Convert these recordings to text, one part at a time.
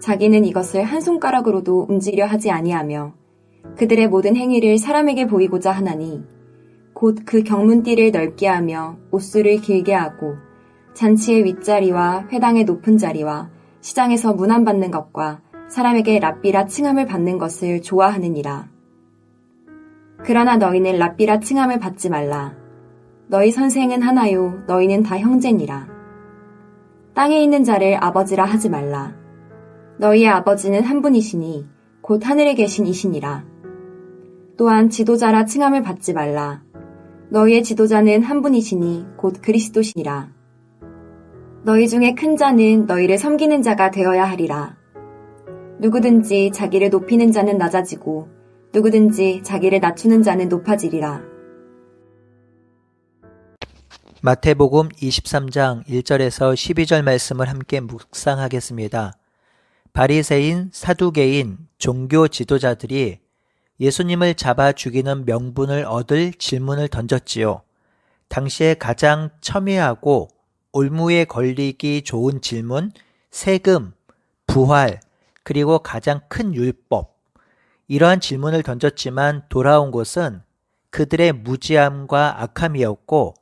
자기는 이것을 한 손가락으로도 움직이려 하지 아니하며 그들의 모든 행위를 사람에게 보이고자 하나니 곧 그 경문띠를 넓게 하며 옷수를 길게 하고 잔치의 윗자리와 회당의 높은 자리와 시장에서 문안받는 것과 사람에게 랍비라 칭함을 받는 것을 좋아하느니라. 그러나 너희는 랍비라 칭함을 받지 말라. 너희 선생은 하나요, 너희는 다 형제니라. 땅에 있는 자를 아버지라 하지 말라. 너희의 아버지는 한 분이시니 곧 하늘에 계신 이시니라. 또한 지도자라 칭함을 받지 말라. 너희의 지도자는 한 분이시니 곧 그리스도시니라. 너희 중에 큰 자는 너희를 섬기는 자가 되어야 하리라. 누구든지 자기를 높이는 자는 낮아지고 누구든지 자기를 낮추는 자는 높아지리라. 마태복음 23장 1절에서 12절 말씀을 함께 묵상하겠습니다. 바리새인, 사두개인, 종교 지도자들이 예수님을 잡아 죽이는 명분을 얻을 질문을 던졌지요. 당시에 가장 첨예하고 올무에 걸리기 좋은 질문, 세금, 부활, 그리고 가장 큰 율법. 이러한 질문을 던졌지만 돌아온 것은 그들의 무지함과 악함이었고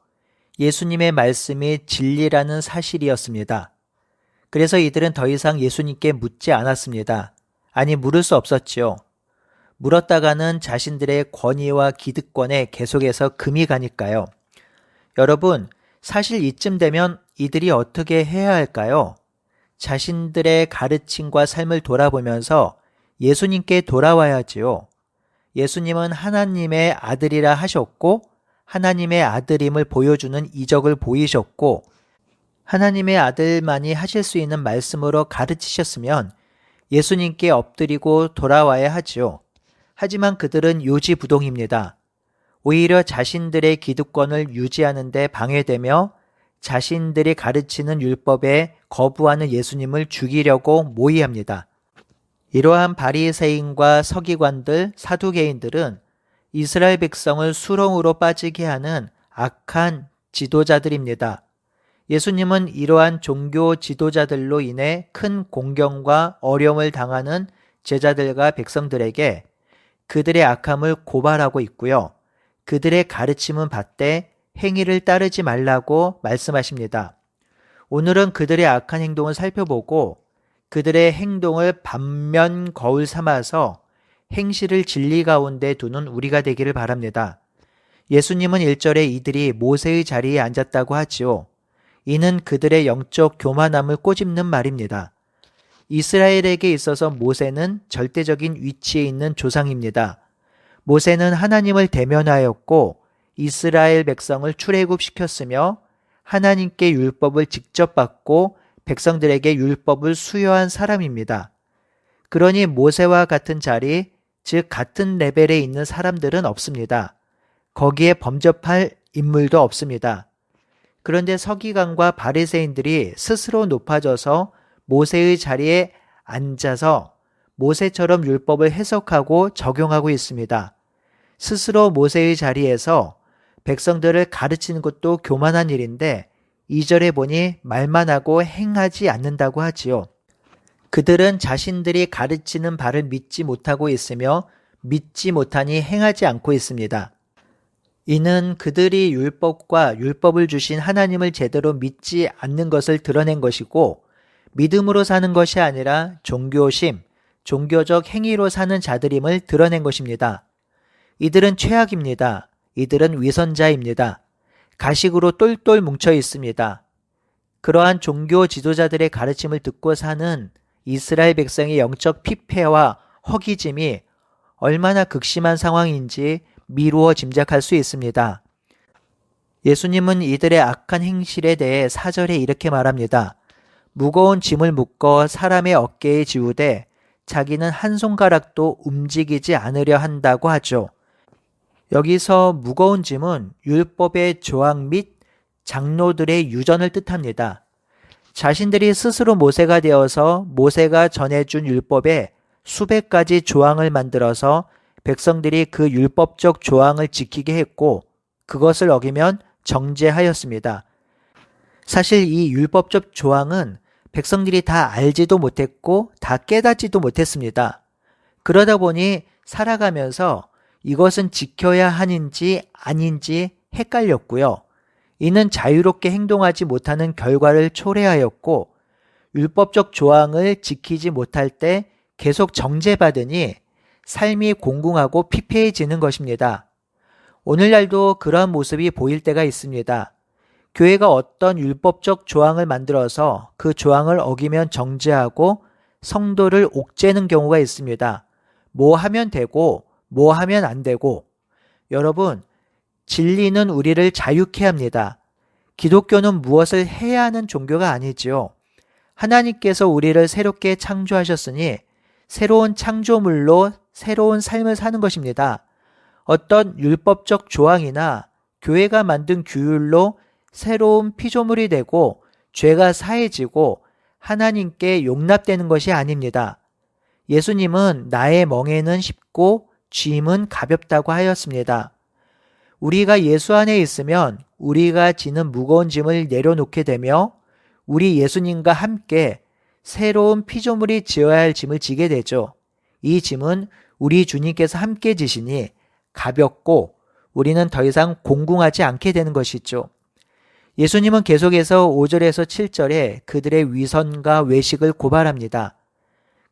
예수님의 말씀이 진리라는 사실이었습니다. 그래서 이들은 더 이상 예수님께 묻지 않았습니다. 아니, 물을 수 없었지요. 물었다가는 자신들의 권위와 기득권에 계속해서 금이 가니까요. 여러분, 사실 이쯤 되면 이들이 어떻게 해야 할까요? 자신들의 가르침과 삶을 돌아보면서 예수님께 돌아와야지요. 예수님은 하나님의 아들이라 하셨고, 하나님의 아들임을 보여주는 이적을 보이셨고, 하나님의 아들만이 하실 수 있는 말씀으로 가르치셨으면 예수님께 엎드리고 돌아와야 하지요. 하지만 그들은 요지부동입니다. 오히려 자신들의 기득권을 유지하는데 방해되며 자신들이 가르치는 율법에 거부하는 예수님을 죽이려고 모의합니다. 이러한 바리새인과 서기관들, 사두개인들은 이스라엘 백성을 수렁으로 빠지게 하는 악한 지도자들입니다. 예수님은 이러한 종교 지도자들로 인해 큰 공경과 어려움을 당하는 제자들과 백성들에게 그들의 악함을 고발하고 있고요. 그들의 가르침은 받되 행위를 따르지 말라고 말씀하십니다. 오늘은 그들의 악한 행동을 살펴보고 그들의 행동을 반면 거울 삼아서 행실을 진리 가운데 두는 우리가 되기를 바랍니다. 예수님은 1절에 이들이 모세의 자리에 앉았다고 하지요. 이는 그들의 영적 교만함을 꼬집는 말입니다. 이스라엘에게 있어서 모세는 절대적인 위치에 있는 조상입니다. 모세는 하나님을 대면하였고 이스라엘 백성을 출애굽시켰으며 하나님께 율법을 직접 받고 백성들에게 율법을 수여한 사람입니다. 그러니 모세와 같은 자리, 즉 같은 레벨에 있는 사람들은 없습니다. 거기에 범접할 인물도 없습니다. 그런데 서기관과 바리새인들이 스스로 높아져서 모세의 자리에 앉아서 모세처럼 율법을 해석하고 적용하고 있습니다. 스스로 모세의 자리에서 백성들을 가르치는 것도 교만한 일인데 2절에 보니 말만 하고 행하지 않는다고 하지요. 그들은 자신들이 가르치는 바를 믿지 못하고 있으며 믿지 못하니 행하지 않고 있습니다. 이는 그들이 율법과 율법을 주신 하나님을 제대로 믿지 않는 것을 드러낸 것이고 믿음으로 사는 것이 아니라 종교심, 종교적 행위로 사는 자들임을 드러낸 것입니다. 이들은 최악입니다. 이들은 위선자입니다. 가식으로 똘똘 뭉쳐 있습니다. 그러한 종교 지도자들의 가르침을 듣고 사는 이스라엘 백성의 영적 피폐와 허기짐이 얼마나 극심한 상황인지 미루어 짐작할 수 있습니다. 예수님은 이들의 악한 행실에 대해 사절에 이렇게 말합니다. 무거운 짐을 묶어 사람의 어깨에 지우되 자기는 한 손가락도 움직이지 않으려 한다고 하죠. 여기서 무거운 짐은 율법의 조항 및 장로들의 유전을 뜻합니다. 자신들이 스스로 모세가 되어서 모세가 전해준 율법에 수백 가지 조항을 만들어서 백성들이 그 율법적 조항을 지키게 했고 그것을 어기면 정죄하였습니다. 사실 이 율법적 조항은 백성들이 다 알지도 못했고 다 깨닫지도 못했습니다. 그러다 보니 살아가면서 이것은 지켜야 하는지 아닌지 헷갈렸고요. 이는 자유롭게 행동하지 못하는 결과를 초래하였고 율법적 조항을 지키지 못할 때 계속 정죄받으니 삶이 공공하고 피폐해지는 것입니다. 오늘날도 그러한 모습이 보일 때가 있습니다. 교회가 어떤 율법적 조항을 만들어서 그 조항을 어기면 정죄하고 성도를 옥죄는 경우가 있습니다. 뭐 하면 되고 뭐 하면 안 되고 여러분 진리는 우리를 자유케 합니다. 기독교는 무엇을 해야 하는 종교가 아니지요. 하나님께서 우리를 새롭게 창조하셨으니 새로운 창조물로 새로운 삶을 사는 것입니다. 어떤 율법적 조항이나 교회가 만든 규율로 새로운 피조물이 되고 죄가 사해지고 하나님께 용납되는 것이 아닙니다. 예수님은 나의 멍에는 쉽고 짐은 가볍다고 하였습니다. 우리가 예수 안에 있으면 우리가 지는 무거운 짐을 내려놓게 되며 우리 예수님과 함께 새로운 피조물이 지어야 할 짐을 지게 되죠. 이 짐은 우리 주님께서 함께 지시니 가볍고 우리는 더 이상 공궁하지 않게 되는 것이죠. 예수님은 계속해서 5절에서 7절에 그들의 위선과 외식을 고발합니다.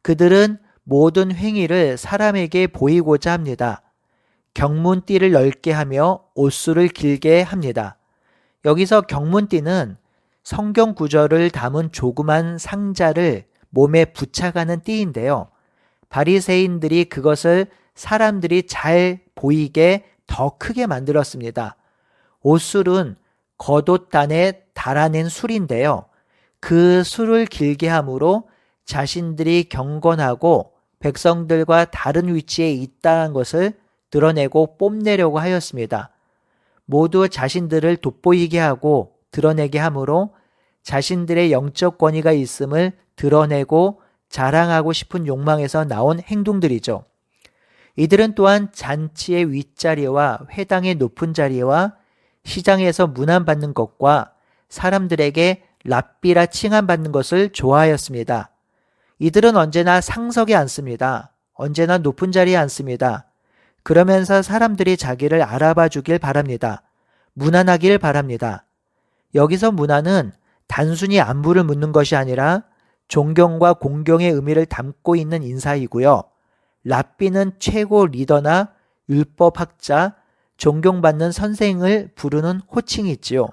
그들은 모든 행위를 사람에게 보이고자 합니다. 경문띠를 넓게 하며 옷수를 길게 합니다. 여기서 경문띠는 성경 구절을 담은 조그만 상자를 몸에 붙여가는 띠인데요. 바리새인들이 그것을 사람들이 잘 보이게 더 크게 만들었습니다. 옷술은 겉옷단에 달아낸 술인데요. 그 술을 길게 함으로 자신들이 경건하고 백성들과 다른 위치에 있다는 것을 드러내고 뽐내려고 하였습니다. 모두 자신들을 돋보이게 하고 드러내게 함으로 자신들의 영적 권위가 있음을 드러내고 자랑하고 싶은 욕망에서 나온 행동들이죠. 이들은 또한 잔치의 윗자리와 회당의 높은 자리와 시장에서 문안받는 것과 사람들에게 랍비라 칭함받는 것을 좋아하였습니다. 이들은 언제나 상석에 앉습니다. 언제나 높은 자리에 앉습니다. 그러면서 사람들이 자기를 알아봐 주길 바랍니다. 무난하길 바랍니다. 여기서 문화는 단순히 안부를 묻는 것이 아니라 존경과 공경의 의미를 담고 있는 인사이고요. 랍비는 최고 리더나 율법학자, 존경받는 선생을 부르는 호칭이 있지요.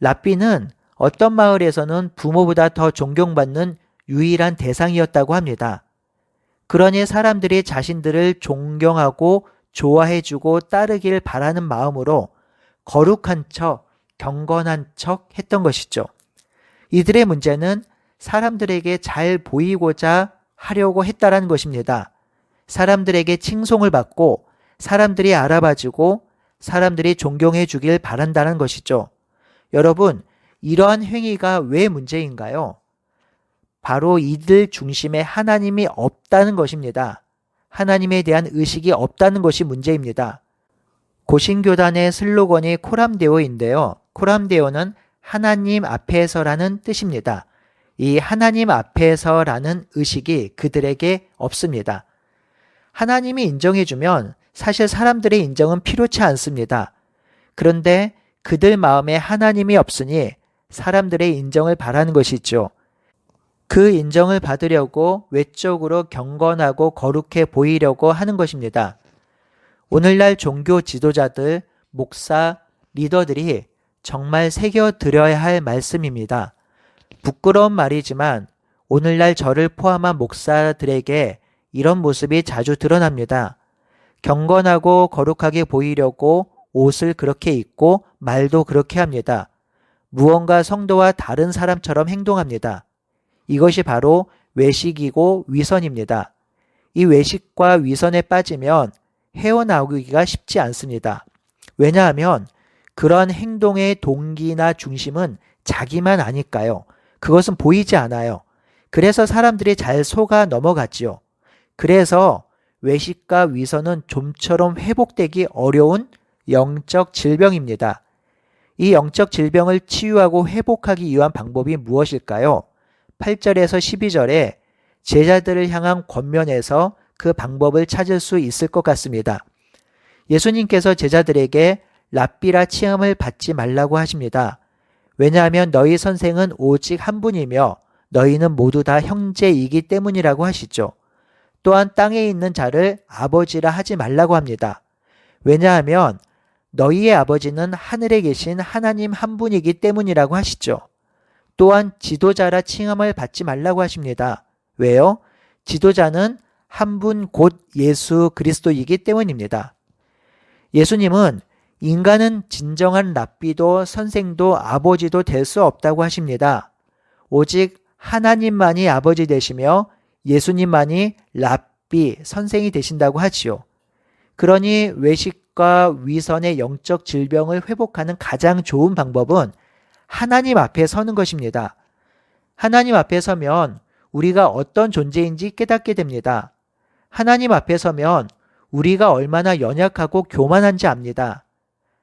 랍비는 어떤 마을에서는 부모보다 더 존경받는 유일한 대상이었다고 합니다. 그러니 사람들이 자신들을 존경하고 좋아해주고 따르길 바라는 마음으로 거룩한 척, 경건한 척 했던 것이죠. 이들의 문제는 사람들에게 잘 보이고자 하려고 했다라는 것입니다. 사람들에게 칭송을 받고 사람들이 알아봐주고 사람들이 존경해 주길 바란다는 것이죠. 여러분, 이러한 행위가 왜 문제인가요? 바로 이들 중심에 하나님이 없다는 것입니다. 하나님에 대한 의식이 없다는 것이 문제입니다. 고신교단의 슬로건이 코람데오인데요. 코람데오는 하나님 앞에서라는 뜻입니다. 이 하나님 앞에서라는 의식이 그들에게 없습니다. 하나님이 인정해주면 사실 사람들의 인정은 필요치 않습니다. 그런데 그들 마음에 하나님이 없으니 사람들의 인정을 바라는 것이죠. 그 인정을 받으려고 외적으로 경건하고 거룩해 보이려고 하는 것입니다. 오늘날 종교 지도자들, 목사, 리더들이 정말 새겨들어야 할 말씀입니다. 부끄러운 말이지만 오늘날 저를 포함한 목사들에게 이런 모습이 자주 드러납니다. 경건하고 거룩하게 보이려고 옷을 그렇게 입고 말도 그렇게 합니다. 무언가 성도와 다른 사람처럼 행동합니다. 이것이 바로 외식이고 위선입니다. 이 외식과 위선에 빠지면 헤어나오기가 쉽지 않습니다. 왜냐하면 그런 행동의 동기나 중심은 자기만 아니까요. 그것은 보이지 않아요. 그래서 사람들이 잘 속아 넘어갔지요. 그래서 외식과 위선은 좀처럼 회복되기 어려운 영적 질병입니다. 이 영적 질병을 치유하고 회복하기 위한 방법이 무엇일까요? 8절에서 12절에 제자들을 향한 권면에서 그 방법을 찾을 수 있을 것 같습니다. 예수님께서 제자들에게 랍비라 치음을 받지 말라고 하십니다. 왜냐하면 너희 선생은 오직 한 분이며 너희는 모두 다 형제이기 때문이라고 하시죠. 또한 땅에 있는 자를 아버지라 하지 말라고 합니다. 왜냐하면 너희의 아버지는 하늘에 계신 하나님 한 분이기 때문이라고 하시죠. 또한 지도자라 칭함을 받지 말라고 하십니다. 왜요? 지도자는 한 분 곧 예수 그리스도이기 때문입니다. 예수님은 인간은 진정한 랍비도 선생도 아버지도 될 수 없다고 하십니다. 오직 하나님만이 아버지 되시며 예수님만이 랍비 선생이 되신다고 하지요. 그러니 외식과 위선의 영적 질병을 회복하는 가장 좋은 방법은 하나님 앞에 서는 것입니다. 하나님 앞에 서면 우리가 어떤 존재인지 깨닫게 됩니다. 하나님 앞에 서면 우리가 얼마나 연약하고 교만한지 압니다.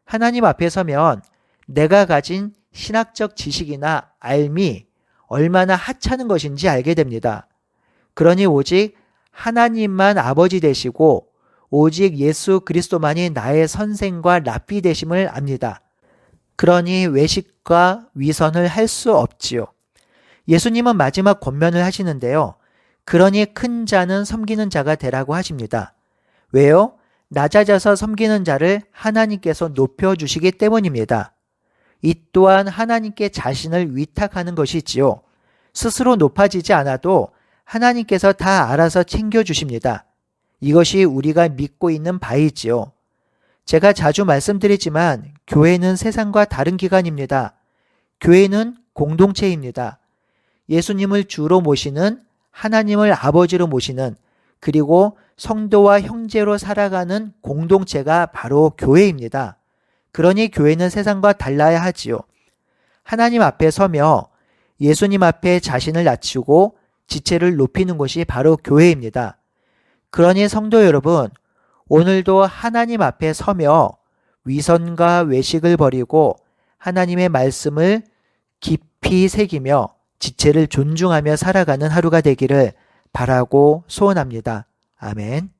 하나님 앞에 서면 내가 가진 신학적 지식이나 알미 얼마나 하찮은 것인지 알게 됩니다. 그러니 오직 하나님만 아버지 되시고 오직 예수 그리스도만이 나의 선생과 랍비 되심을 압니다. 그러니 외식과 위선을 할 수 없지요. 예수님은 마지막 권면을 하시는데요. 그러니 큰 자는 섬기는 자가 되라고 하십니다. 왜요? 낮아져서 섬기는 자를 하나님께서 높여주시기 때문입니다. 이 또한 하나님께 자신을 위탁하는 것이지요. 스스로 높아지지 않아도 하나님께서 다 알아서 챙겨주십니다. 이것이 우리가 믿고 있는 바이지요. 제가 자주 말씀드리지만 교회는 세상과 다른 기관입니다. 교회는 공동체입니다. 예수님을 주로 모시는 하나님을 아버지로 모시는 그리고 성도와 형제로 살아가는 공동체가 바로 교회입니다. 그러니 교회는 세상과 달라야 하지요. 하나님 앞에 서며 예수님 앞에 자신을 낮추고 지체를 높이는 것이 바로 교회입니다. 그러니 성도 여러분, 오늘도 하나님 앞에 서며 위선과 외식을 버리고 하나님의 말씀을 깊이 새기며 지체를 존중하며 살아가는 하루가 되기를 바라고 소원합니다. 아멘.